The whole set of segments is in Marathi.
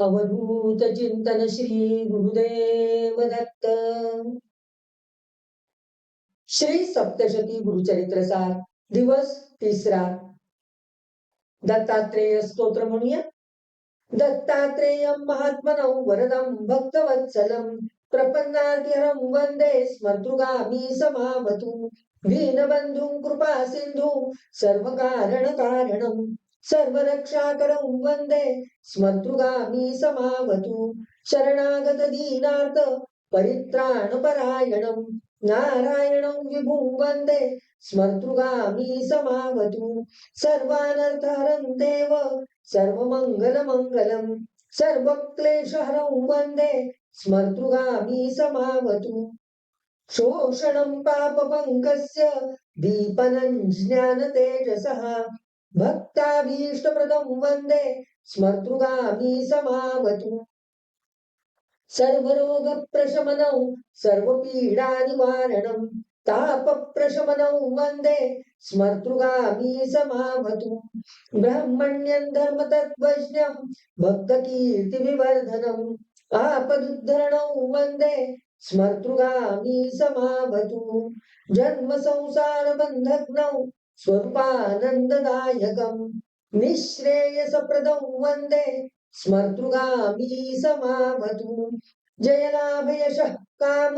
अवधूत चिंतन श्री गुरुदेव दत्त. श्री सप्तशती गुरुचरित्र सार दिवस तिसरा. दत्तात्रेय स्तोत्र म्हणूया दत्तात्रेयं महात्मन वरदम भक्तवत्सलं. प्रपन्नार्तिहरं वन्दे स्मर्तृगामी समावतु. दीनबन्धुं कृपा सिन्धुं सर्वकारणकारणं सर्वरक्षाकरं वन्दे स्मर्तृगामी समावतु। शरणागत दीनार्थ परित्राणपरायणं। नारायणं विभुं वन्दे स्मर्तृगामी समावतु। सर्वानर्थहरं देव सर्वमङ्गलमङ्गलं सर्वक्लेशहरं वन्दे स्मर्तृगामी समावतु। शोषणं पापपङ्कस्य दीपनं ज्ञानतेजसः भक्ताभीष्टप्रदं वन्दे स्मर्तृगामी समावतु। सर्वरोगप्रशमनौ सर्वपीडानिवारणं तापप्रशमनौ वन्दे स्मर्तृगामी समावतु। ब्रह्मण्यं धर्मतत्त्वज्ञं भक्तकीर्तिविवर्धनम् आपदुद्धरणौ वन्दे स्मर्तृगामी समावतु। जन्मसंसारबन्धग्नौ स्वरूपानन्ददायकं निःश्रेयसप्रदं वन्दे। स्मर्तृगामी समावतु। जयलाभयशः काम।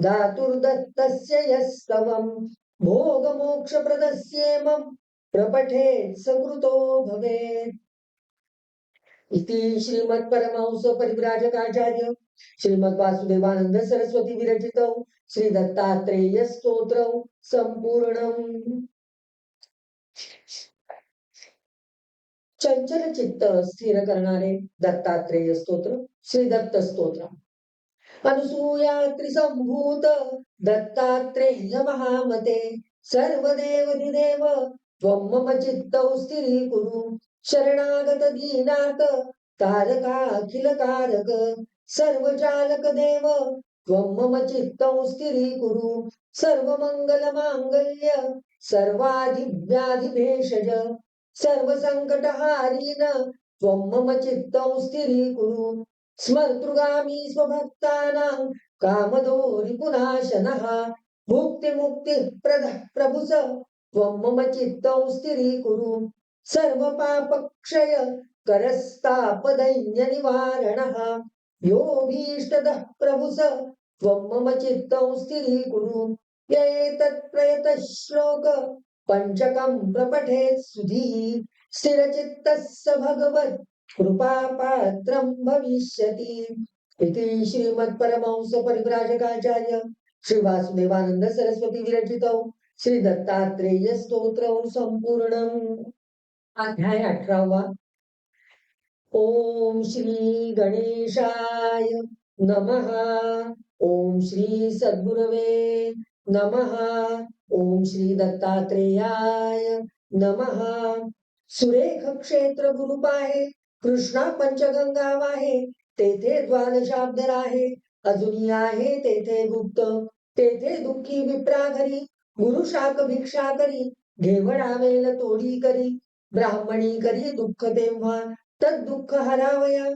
दातुर्दत्तस्य यस्तवं भोगमोक्षप्रदस्येमं प्रपठेत् सकृतो भवेत्। इति श्रीमत्परमहंस परिव्राजकाचार्य श्रीमद सरस्वती विरचितौ। श्रीदत्तात्रेयस्तोत्रौ सम्पूर्णम्। चंचल चित्त स्थिर करणारे दत्तात्रेय स्तोत्र श्री दत्त स्तोत्र. अनुसूया त्रिसंभूत दत्तात्रेय महामते सर्व देव त्वं मम चित्तौ स्थिरीकुरु शरणागत दीनार्क तारका अखिल कारक सर्वजालक देव त्वं मम चित्तौ स्थिरीकुरु मांगल्य सर्वाधिव्याधिभेषज सर्वसङ्कटहारीन त्वं मम चित्तौ स्थिरीकुरु। स्मर्तृगामी स्वभक्तानां कामदोरिपुनाशनः भुक्तिमुक्तिप्रदः प्रभुस त्वं मम चित्तौ स्थिरीकुरु। सर्वपापक्षय करस्तापदैन्यनिवारणः योऽभीष्टदः प्रभुस त्वं मम चित्तौ स्थिरीकुरु। य एतत्प्रयतः श्लोक पञ्चकं प्रपठेत् सुधीः। स्थिरचित्तः भगवत् कृपापात्रं भविष्यति। इति श्रीमत्परमहंस परिव्राजकाचार्य श्री सरस्वती विरचितौ। श्रीदत्तात्रेयस्तोत्रौ सम्पूर्णम् स्तोत्रौ संपूर्णम् अध्याय अठरावा। ओम श्री गणेशाय नमः। ॐ श्री सद्गुरवे नमः। ओम श्री दत्तात्रेयाय नमः। सुरेख क्षेत्र गुरुप आहे कृष्णा पंचगंगा आहे तेथे द्वादशाब्दर आहे अजूनही आहे तेथे गुप्त तेथे दुःखी विप्रा घरी गुरु शाक भिक्षा करी घेवडावेल तोडी करी ब्राह्मणी करी दुःख तेव्हा तद दुःख हरावया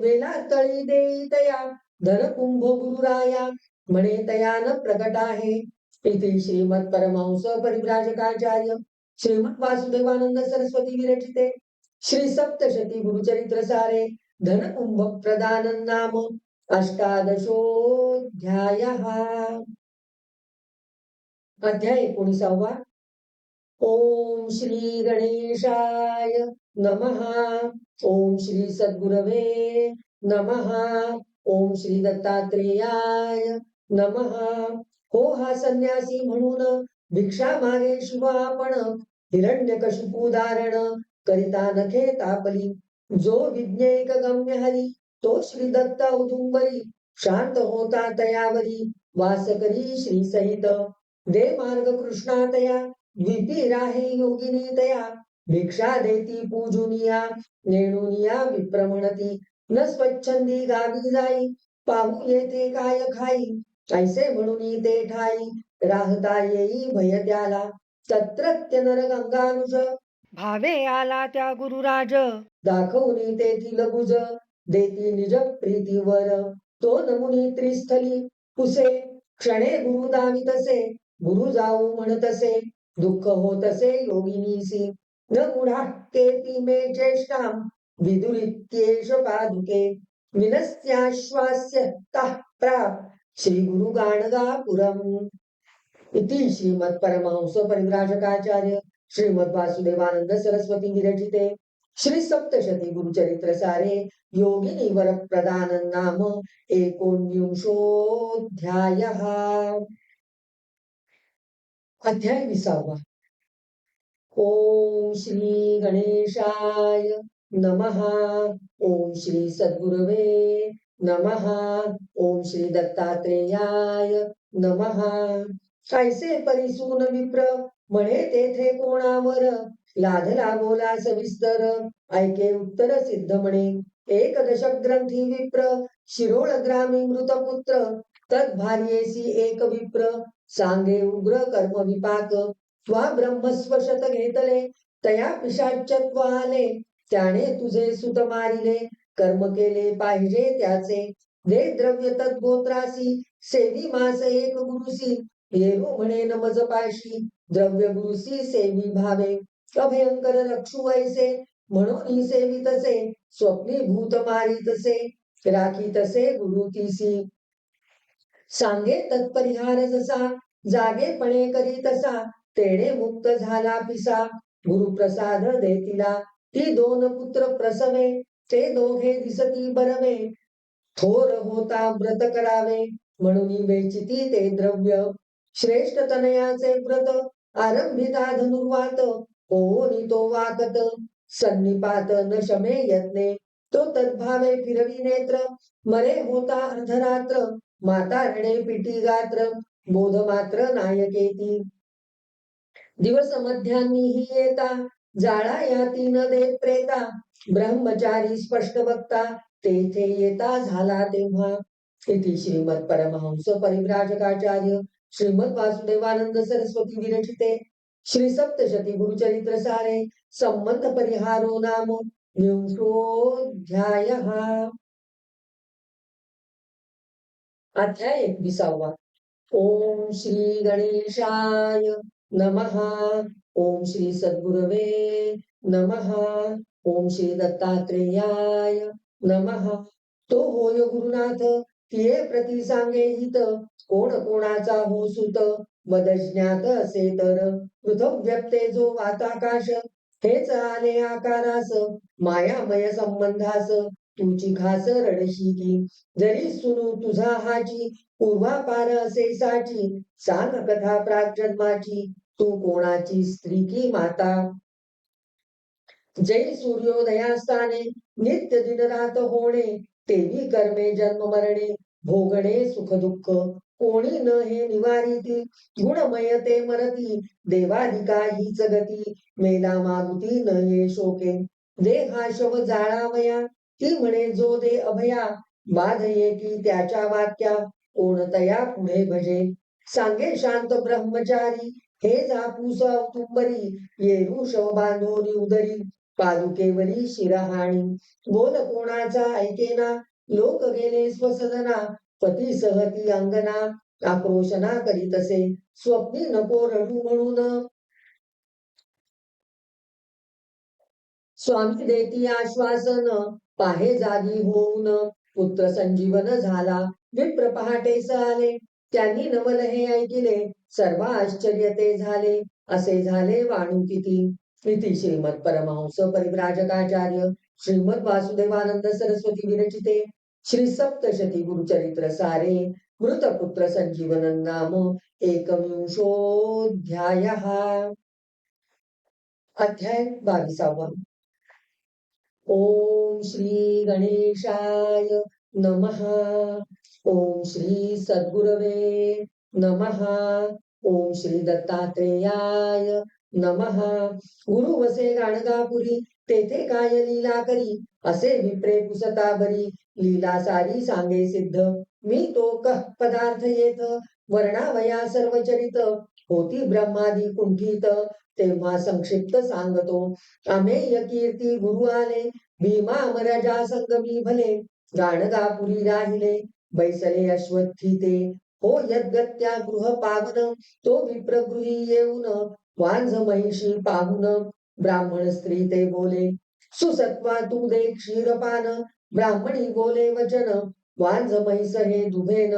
वेला तळी देई तया धन कुंभ गुरुराया म्हणे तयान प्रकट आहे. इथे श्रीमद परमहंस परिव्राजकाचार्य श्रीमद वासुदेवानंद सरस्वती विरचिते. श्री सप्तशती गुरुचरित्र सारे धन कुंभ प्रदान नाम अष्टादशोध्याय अध्याय एकोणीसावा. ओम श्री गणेशाय नमः. ओम श्री सद्गुरवे नमः. ओम श्री दत्तात्रेयाय नमः. हो हा संन्यासी म्हणून भिक्षा मागे शिवा आपण हिरण्यकशिपू धारण करिता नखे तापली. जो विज्ञेक गम्य हरी तो श्री दत्त उदुंबरी. शांत होता तयावरी. वास करी श्री सहित. दे मार्ग कृष्णा तया द्विपी राहे योगिनी तया. भिक्षा देती पूजुनिया नेणुनिया विप्रमणती. न स्वच्छंदी गावी जाई पाहू येते काय खाई. ऐसे म्हणून ते ठाई राहता येई भय त्याला तत्रत्य नर गंगानुज भावे आला त्या गुरुराज. दाखवून तेथील गुज देती निज प्रीतीवर तो नमुनी त्रिस्थली पुसे क्षणे गुरु दावितसे गुरु जाऊ म्हणतसे दुःख होतसे योगिनीसी. न गुढा केती मे ज्येष्ठाम विदुरित्येष पादुके विनस्त्याश्वास्य तः प्राप. श्री गुरु गाणगापुरम इति श्रीमद परमहंस परिव्राजकाचार्य श्रीमद वासुदेवानंद सरस्वती विरचिते श्री सप्तशती गुरुचरित्र सारे योगिनी वर प्रदान नाम एकोणविंशोध्याय अध्याय विसावा। ओम श्री गणेशाय नमः। ओम श्री सद्गुरवे नमः। ओम श्री दत्तात्रेयाय नमः। कायसे परिसून विप्र म्हणे तेथे कोणावर? लाधला बोला सविस्तर ऐके उत्तर सिद्ध म्हणे। एक दशक ग्रंथी विप्र शिरोळ ग्रामी मृतपुत्र तद्भार्येसी एक विप्र। सांगे उग्र कर्म विपाक त्वा ब्रह्मस्वशत घेतले तया पिशाच्य आले त्याने तुझे सुत मारिले। कर्म केले पाहिजे त्याचे. दे द्रव्य तद्गोत्रासी सेवी मास एक गुरुसी. येरू म्हणे नमज पाशी द्रव्य गुरुसी सेवी भावे. अभयंकर रक्षु वैसे. म्हणून ही सेवितसे स्वप्नी भूत मारी तसे. राखी तसे गुरु तिसी. सांगे तत्परिहार जसा. जागेपणे करी तसा. तेणे मुक्त झाला पिसा. गुरुप्रसाद देतीला. ती दोन पुत्र प्रसवे. ते दोघे दिसती बरवे. थोर होता व्रत करावे. म्हणून वेचिती ते द्रव्य. श्रेष्ठ तनयाचे व्रत. आरंभिता धनुर्वात. होनी तो वाकत. सन्निपात न शमे यत्ने तो तद्भावे फिरवी नेत्र. मरे होता अर्धरात्र. माता रणे पिटी गात्र. बोध मात्र नायकेती. दिवस मध्यान्नी ही येता. जाळा या तीन दे प्रेता. ब्रह्मचारी स्पष्ट वक्ता तेथे येता झाला तेव्हा. इति श्रीमद परमहंस परिव्राजकाचार्य श्रीमद वासुदेवानंद सरस्वती विरचिते श्री सप्तशती गुरुचरित्र सारे संबंध परिहारो नाम विंशोध्याय अध्याय एकविसावा. ओम श्री गणेशाय नमः. ओम श्री सद्गुरवे नमः. ओम श्री दत्तात्रेयाय नमः. तो होय गुरुनाथ तिये प्रती सांगे हित? कोण कोणाचा हो सुत? वदज्ञात असे तर. पृथव्यक्ते जो वाताकाश हेच आले आकारास. मायामय संबंधास तुची खास रडशी की. जरी सुनू तुझा हाची पूर्वापार असे साची. सांग कथा प्राजन्माची तू कोणाची स्त्री की माता? जै सूर्योदयास्ताने नित्य दिन राहत होणे तेवी कर्मे जन्म मरणे भोगणे सुख दुःख कोणी न हे निवारिती गुणमय ते मरती देवाधिका हीच गती मेला मागुती न ये शोके. देहा शव जाळावया ती म्हणे जो दे अभया बाध ये की त्याच्या वाक्या कोणतया पुढे भजे. सांगे शांत ब्रह्मचारी हे जापूस तुंबरी येरू शव बांधोनी उदरी. पादुकेवरी शिरहाणी. बोल कोणाचा? ऐकेना लोक गेले स्वसदना. पती सहती अंगना आक्रोशना करीत असे. स्वप्नी नको रडू म्हणून. स्वामी देती आश्वासन. पाहे जागी होऊन. पुत्र संजीवन झाला. विप्र पहाटे आले त्यांनी नवल हे ऐकिले. सर्व आश्चर्य ते झाले. असे झाले वाणू किती इति श्रीमद परमहंस परिव्राजकाचार्य श्रीमद वासुदेवानंद सरस्वती विरचिते श्री सप्तशती गुरुचरित्र सारे मृतपुत्र संजीवन नाम एकविंशोध्याय अध्याय बावीसावा। ओम श्री गणेशाय नमः। ओम श्री सद्गुरवे नमः। ओम श्री दत्तात्रेयाय नमः। गुरु वसे गाणगापुरी तेथे काय लीला करी? असे विप्रे पुसता बरी लीला सारी सांगे सिद्ध। मी तो कह पदार्थ येत वर्णावया सर्व चरित होती ब्रह्मादी कुंठित तेव्हा संक्षिप्त सांगतो। अमेय कीर्ती गुरु आले भीमा संगमी भले। गाणगापुरी राहिले बैसले अश्वत्थी ते हो यद्गत्या गृह पावन तो विप्रगृही येऊन वांझ महिषी पाहून ब्राह्मण स्त्री ते बोले सुसत्वा तू दे क्षीरपान ब्राह्मणी बोले वचन वांझ म्हैस हे दुभेन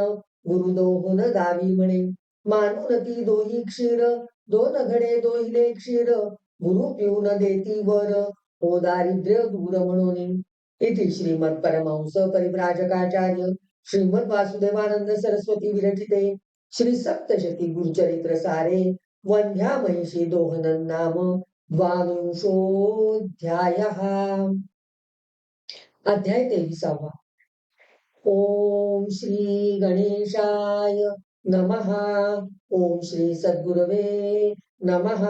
गुरुदोहन दावी म्हणे मानून ती दोही क्षीर दोन घडे दोहिले क्षीर गुरु पिऊन देती वर हो दारिद्र्य दूर म्हणून. इति श्रीमद परमहंस परिव्राजकाचार्य श्रीमद वासुदेवानंद सरस्वती विरचिते श्री सप्तशती गुरुचरित्र सारे वंध्या महिषी दोहनन नाम द्वाविंशोऽध्याय अध्याय तेविसावा. ओम श्री गणेशाय नमः ओम श्री सद्गुरवे नमः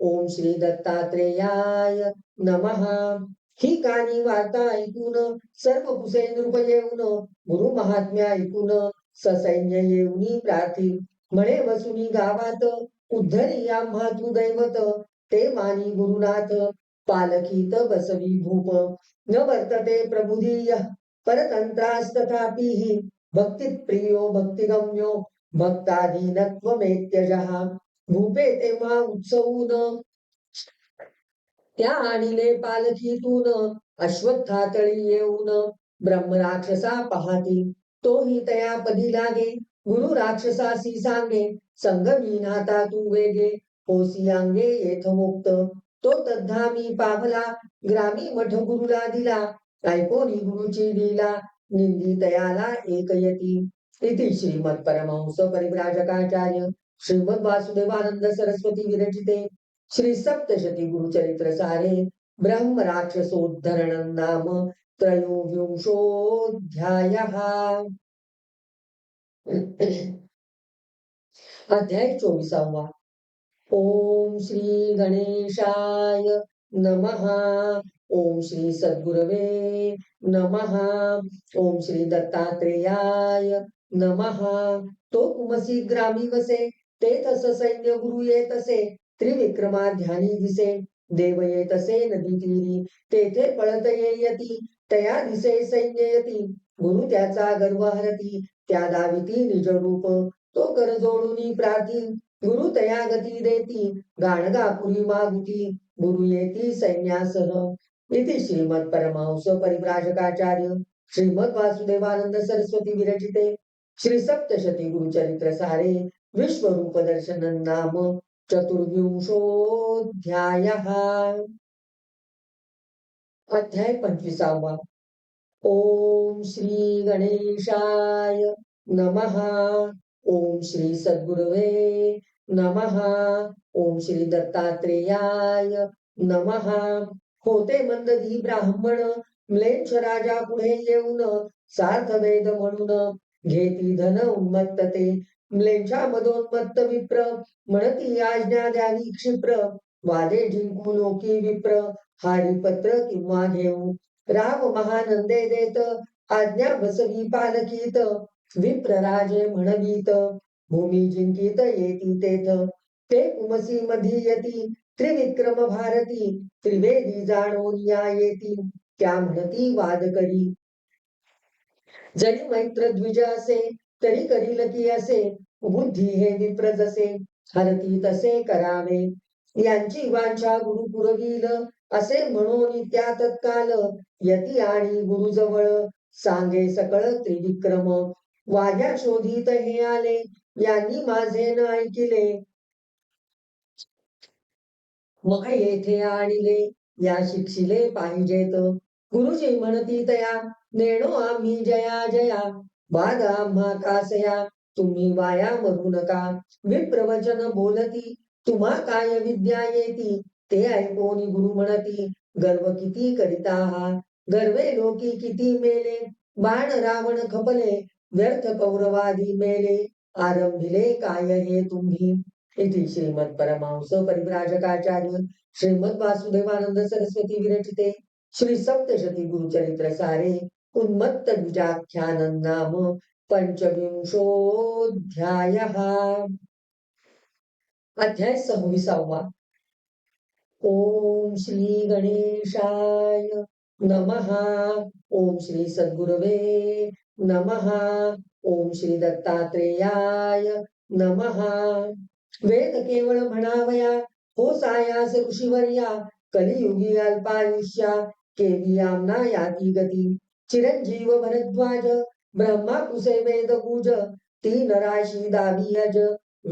ओम श्री दत्तात्रेयाय नमः. ही गाणी वार्ता ऐकून सर्व कुसे नृप येऊन गुरु महात्म्या ऐकून ससैन्य येऊनी प्रार्थी. म्हणे वसुनी गावात उद्धरी आम्हा तू दैवत ते मानी गुरुनाथ पालखीत बसवी भूप न वर्तते प्रबुधीय परतंत्रास्तथापि भक्ती प्रियो भक्तिगम्यो भक्ताधीनत्वमेत्यजः भूपे तेव्हा उत्सवून त्या आणिले पालखीतून अश्वत्थातळी येऊन ब्रह्मराक्षसा पाहती. तोही तया पदी लागे. गुरु राक्षसासी सांगे. संगमी नाता तू वेगे. होसी अंगे येथ मुक्त. तो तद्धामी पाहला. ग्रामी मठ गुरुला दिला. ऐकोनी गुरुची लीला? निंदी तयाला एकयती इति श्रीमद परमहंस परिव्राजकाचार्य. श्रीमद वासुदेवानंद सरस्वती विरचिते. श्री सप्तशती गुरुचरित्र सारे ब्रह्म राक्षसोद्धरण नाम त्रयोविंशोऽध्याय। अध्याय चोवीसावा। ओम श्री गणेशाय नमः। ओम श्री सद्गुरवे नमः। ओम श्री दत्तात्रेयाय नमः। तो उमसी ग्रामी वसे ते तस सैन्य गुरु येतसे त्रिविक्रमा ध्यानी दिसे देव येतसे नदी तीरी तेथे पळत येयती तया दिसे सैन्ययती गुरु त्याचा गर्व हरती त्या दाविती निज रूप तो कर जोडून प्रार्थी गुरु तया गती देती गाणगापुरी मागुती गुरु येती सैन्यासह. इति श्रीमद परमहंस परिव्राजकाचार्य श्रीमद वासुदेवानंद सरस्वती विरचिते श्री सप्तशती गुरुचरित्र सारे विश्वरूप दर्शन नाम. चतुर्विंशोऽध्याय। अध्याय पंचवीसावा। ओम श्री गणेशाय नमः। ओम श्री सद्गुरवे नमः। ओम श्री दत्तात्रेयाय नमः। होते मंदधी ब्राह्मण म्लेच्छ राजा पुढे येऊन सार्थ वेद म्हणून घेती धन उन्मत्तते. म्लेच्छा मदोन्मत्त विप्र म्हणती आज्ञा द्यावी क्षिप्र. वादे जिंकू लोकी विप्र हारिपत्र किंवा घेऊ. राम महानंदे देत आज्ञा बसवी पालखीत. विप्र राजे म्हणवीत भूमी जिंकीत येती तेथ. ते कुमसी मधी यती त्रिविक्रम भारती त्रिवेदी जाणून या येती. त्या म्हणती वाद करी. जरी मैत्र द्विज असे तरी करील की असे? बुद्धी हे विप्र जसे हरती तसे करावे. यांची वांछा गुरु पुरवील. असे म्हणून त्या तत्काल. यती आणि गुरुजवळ. सांगे सकळ त्रिविक्रम. वाघ्या शोधित हे आले. यांनी माझे न ऐकिले. मग येथे आणले. या शिक्षिले पाहिजेत. गुरुजी म्हणती तया नेणो आम्ही जया जया. बाद आम्हा कासया तुम्ही वाया मरू नका. विप्रवचन बोलती तुम्हा काय विद्या येती? ते ऐकोनी गुरु म्हणती गर्व किती करिता हा गर्वे लोकी किती मेले? बाण रावण खपले व्यर्थ कौरवादी मेले. आरंभिले काय हे तुम्ही? इथे श्रीमद परमांस परिव्राजकाचार्य श्रीमद वासुदेवानंद सरस्वती विरचिते श्री सप्तशती गुरुचरित्र सारे. उन्मत्त द्विजाख्यान नाम पंचविंशोध्याय अध्याय सव्वीसावा। ओम श्री गणेशाय नमः। ओम श्री सद्गुरवे नमः। ओम श्री दत्तात्रेयाय नमः। वेद केवळ म्हणावया हो सायास ऋषीवर्या कलियुगी अल्पायुष्या केवी आमना याती गती चिरंजीव भरद्वाज ब्रह्मा कुसे वेद पूज तीन राशी दावी अज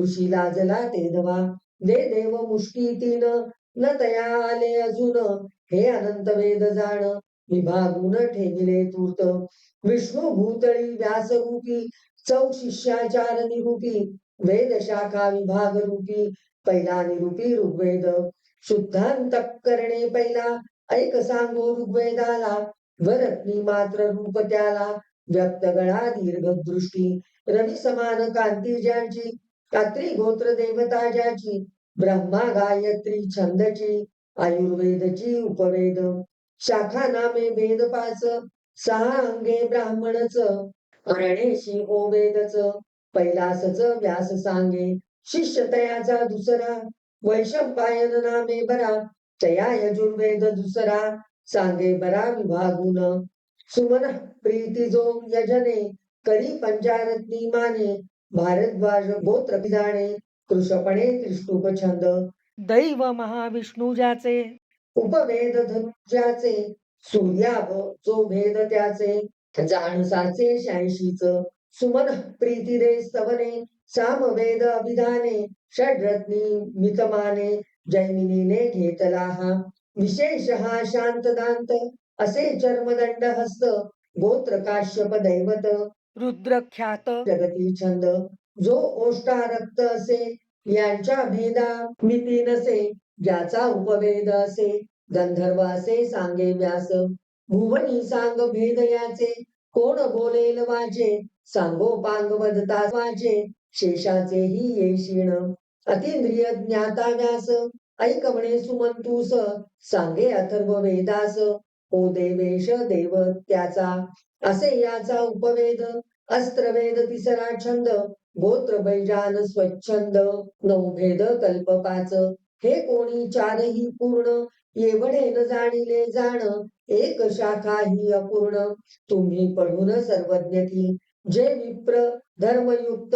ऋषी लाजला ते दवा दे देव मुष्टी तीन न तया आले अजून. हे अनंत वेद जाण विभागून ठेविले तूर्त. विष्णू भूतळी व्यास रूपी चौ शिष्याचार निरूपी. वेद शाखा विभाग रूपी पहिला निरूपी ऋग्वेद. शुद्धांत करणे पहिला ऐक सांगो ऋग्वेदाला. वरत्नी मात्र रूप त्याला व्यक्त गळा दीर्घ दृष्टी. रवी समान कांती ज्यांची कात्री गोत्र देवता ज्याची ब्रह्मा गायत्री छंदची आयुर्वेदची उपवेद. शाखा नामे वेद पाच सहा अंगे ब्राह्मणच अरणेशी हो पैलासच व्यास सांगे शिष्य तयाचा दुसरा. वैशंपायन नामे बरा तया यजुर्वेद दुसरा. सांगे बरा विभागून सुमन प्रीती जो यजने करी पंचारत्नी माने भारद्वाज गोत्र विधाने कृषपणे त्रिष्टुप छंद. दैव महाविष्णू ज्याचे. उपवेद धनुजाचे सूर्याभ जो भेद त्याचे जाणसाचे शहाऐंशीच. सुमन प्रीती रे स्तवने सामवेद अभिधाने षड्रत्नी मितमाने जैमिनीने घेतला हा. विशेष हा शांतदांत असे चर्मदंड हस्त गोत्र काश्यप दैवत. रुद्रख्यात. जगती छंद जो ओष्टा रक्त असे यांच्या भेदा मिती नसे ज्याचा उपवेद असे गंधर्व असे सांगे व्यास. भुवनी सांग भेद याचे कोण बोलेल वाचे सांगो पांग वदता वाचे शेषाचेही येशीण अतिंद्रिय ज्ञाता व्यास. ऐक म्हणे सुमंतूस सांगे अथर्व वेदास. हो देवेश देव त्याचा. असे याचा उपवेद. अस्त्रवेद तिसरा छंद. गोत्र बैजान स्वच्छंद. नवभेद कल्प पाच. हे कोणी चारही पूर्ण? एवढे न जाणिले जाण. एक शाखा ही अपूर्ण. तुम्ही पढून सर्वज्ञ ती जे विप्र धर्मयुक्त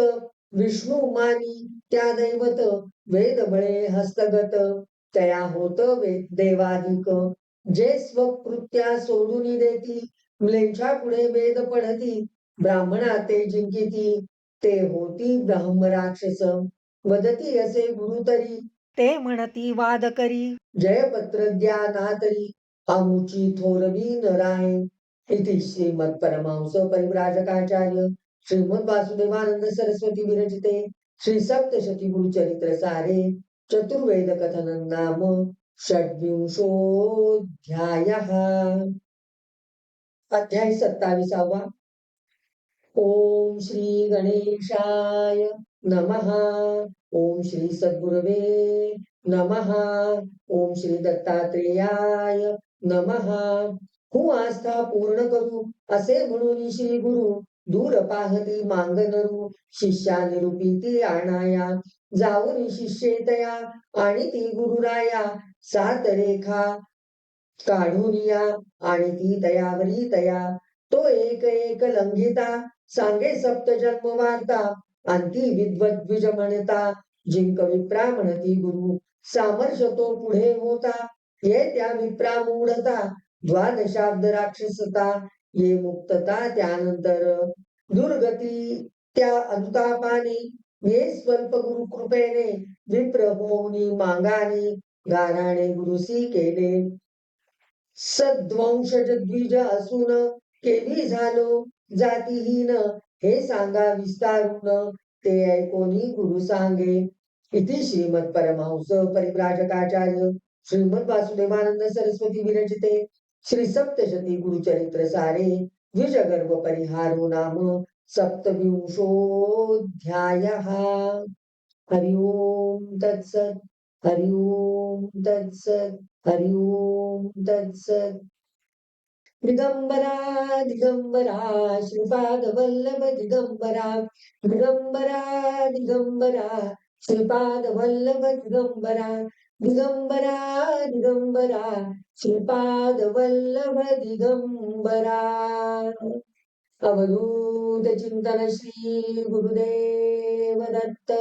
विष्णू मानी त्या दैवत वेद बळे हस्तगत तया होत वेद देवाधिक. जे स्वकृत्या सोडून देती मुलेंच्या पुढे वेद पढती ब्राह्मणा ते जिंकिती ते होती ब्रह्म राक्षस. वदती असे गुरु तरी. ते म्हणती वाद करी. जयपत्र ज्ञानातरी आमुची थोरवी नराय. इति श्रीमद परमहंस परिव्राजकाचार्य. श्रीमद वासुदेवानंद सरस्वती विरचिते. श्री सप्तशती गुरु चरित्र सारे चतुर्वेद कथन नाम षड्विंशोध्याय अध्याय सत्तावीसावा। ओम श्री गणेशाय नमः। ओम श्री सद्गुरवे नमः। ओम श्री दत्तात्रेयाय नमः। हु आस्था पूर्ण करू असे म्हणून श्री गुरु दूर पाहती मांगनरू शिष्या निरूपिती आणाया. जाऊन शिष्येतया आणि ती गुरुराया. सात रेखा काढून या आणि ती तयावरी तया. तो एक एक लंघिता सांगे सप्त जन्म वार्ता अंती विद्वद्विज म्हणता. जिंक विप्रा म्हणती गुरु सामर्श तो पुढे होता. ये त्या विप्रा मूढता द्वादशाब्द राक्षसता. ये मुक्तता त्यानंतर दुर्गती त्या अनुतापाने ये स्वल्प गुरु कृपेने विप्र होऊनी मांगानी गाराणे गुरुसी केले. सद्वंशज द्विज असून केली झालो जातीहीन हे सांगा विस्तारून ते ऐकोनी गुरु सांगे. इति श्रीमद परमहंस परिव्राजकाचार्य श्रीमद वासुदेवानंद सरस्वती विरचिते. श्री सप्तशती गुरुचरित्र सारे द्विजगर्भ परिहारो नाम सप्तविंशोध्याय हरि ओम तत्सत हरि ओम तत्सत हरि ओम तत्सत। दिगंबरा दिगंबरा श्रीपादवल्लभ दिगंबरा दिगंबरा दिगंबरा श्रीपादवल्लभ दिगंबरा दिगंबरा दिगंबरा श्रीपाद वल्लभ दिगंबरा अवधूत चिंतन श्री गुरुदेव दत्त